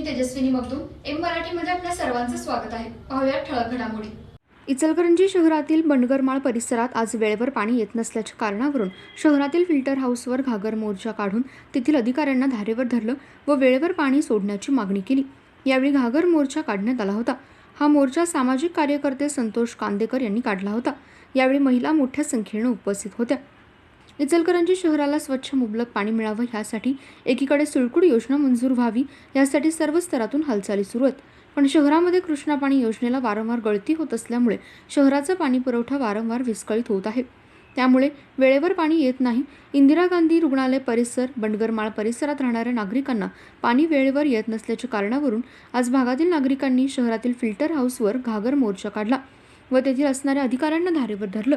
मी Tejaswini Magdum M मराठीमध्ये आपल्या सर्वांचं स्वागत आहे. पाहूया ठळक घडामोडी. इचलकरंजी शहरातील बंडगरमाळ परिसरात आज वेळेवर पाणी येत नसल्याच्या कारणावरून शहरातील फिल्टर हाऊसवर घागर मोर्चा काढून तेथील अधिकाऱ्यांना धारेवर धरलं व वेळेवर पाणी सोडण्याची मागणी केली. यावेळी घागर मोर्चा काढण्यात आला होता. हा मोर्चा सामाजिक कार्यकर्ते संतोष कांदेकर यांनी काढला होता. यावेळी महिला मोठ्या संख्येनं उपस्थित होत्या. इचलकरंजी शहराला स्वच्छ मुबलक पाणी मिळावं यासाठी एकीकडे सुळकुड योजना मंजूर व्हावी यासाठी सर्व स्तरातून हालचाली सुरू आहेत. पण शहरामध्ये कृष्णा पाणी योजनेला वारंवार गळती होत असल्यामुळे शहराचा पाणी पुरवठा वारंवार विस्कळीत होत आहे. त्यामुळे वेळेवर पाणी येत नाही. इंदिरा गांधी रुग्णालय परिसर बंडगरमाळ परिसरात राहणाऱ्या नागरिकांना पाणी वेळेवर येत नसल्याच्या कारणावरून आज भागातील नागरिकांनी शहरातील फिल्टर हाऊसवर घागर मोर्चा काढला व तेथील असणाऱ्या अधिकाऱ्यांना धारेवर धरलं.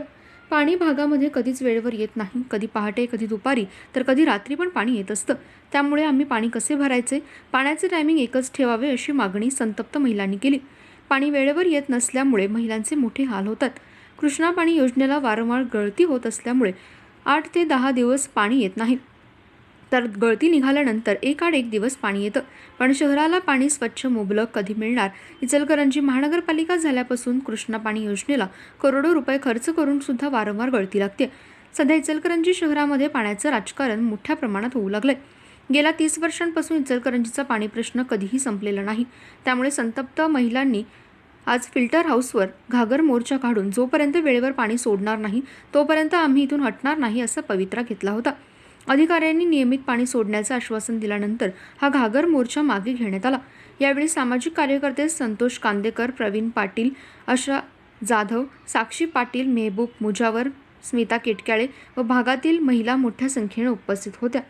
पाणी भागामध्ये कधीच वेळेवर येत नाही. कधी पहाटे कधी दुपारी तर कधी रात्री पण पाणी येत असतं. त्यामुळे आम्ही पाणी कसे भरायचे? पाण्याचे टायमिंग एकच ठेवावे अशी मागणी संतप्त महिलांनी केली. पाणी वेळेवर येत नसल्यामुळे महिलांचे मोठे हाल होतात. कृष्णा पाणी योजनेला वारंवार गळती होत असल्यामुळे आठ ते दहा दिवस पाणी येत नाही. तर गळती निघाल्यानंतर एकाड एक दिवस पाणी येतं. पण शहराला पाणी स्वच्छ मुबलक कधी मिळणार? इचलकरंजी महानगरपालिका झाल्यापासून कृष्णा पाणी योजनेला करोडो रुपये खर्च करून सुद्धा वारंवार गळती लागते सध्या इचलकरंजी शहरामध्ये पाण्याचं राजकारण मोठ्या प्रमाणात होऊ लागलंय. गेल्या तीस वर्षांपासून इचलकरंजीचा पाणी प्रश्न कधीही संपलेला नाही. त्यामुळे संतप्त महिलांनी आज फिल्टर हाऊसवर घागर मोर्चा काढून जोपर्यंत वेळेवर पाणी सोडणार नाही तोपर्यंत आम्ही इथून हटणार नाही असा पवित्रा घेतला होता. अधिकाऱ्यांनी नियमित पाणी सोडण्याचं आश्वासन दिल्यानंतर हा घागर मोर्चा मागे घेण्यात आला. यावेळी सामाजिक कार्यकर्ते संतोष कांदेकर प्रवीण पाटील अशा जाधव साक्षी पाटील मेहबूब मुजावर स्मिता केटक्याळे व भागातील महिला मोठ्या संख्येने उपस्थित होत्या.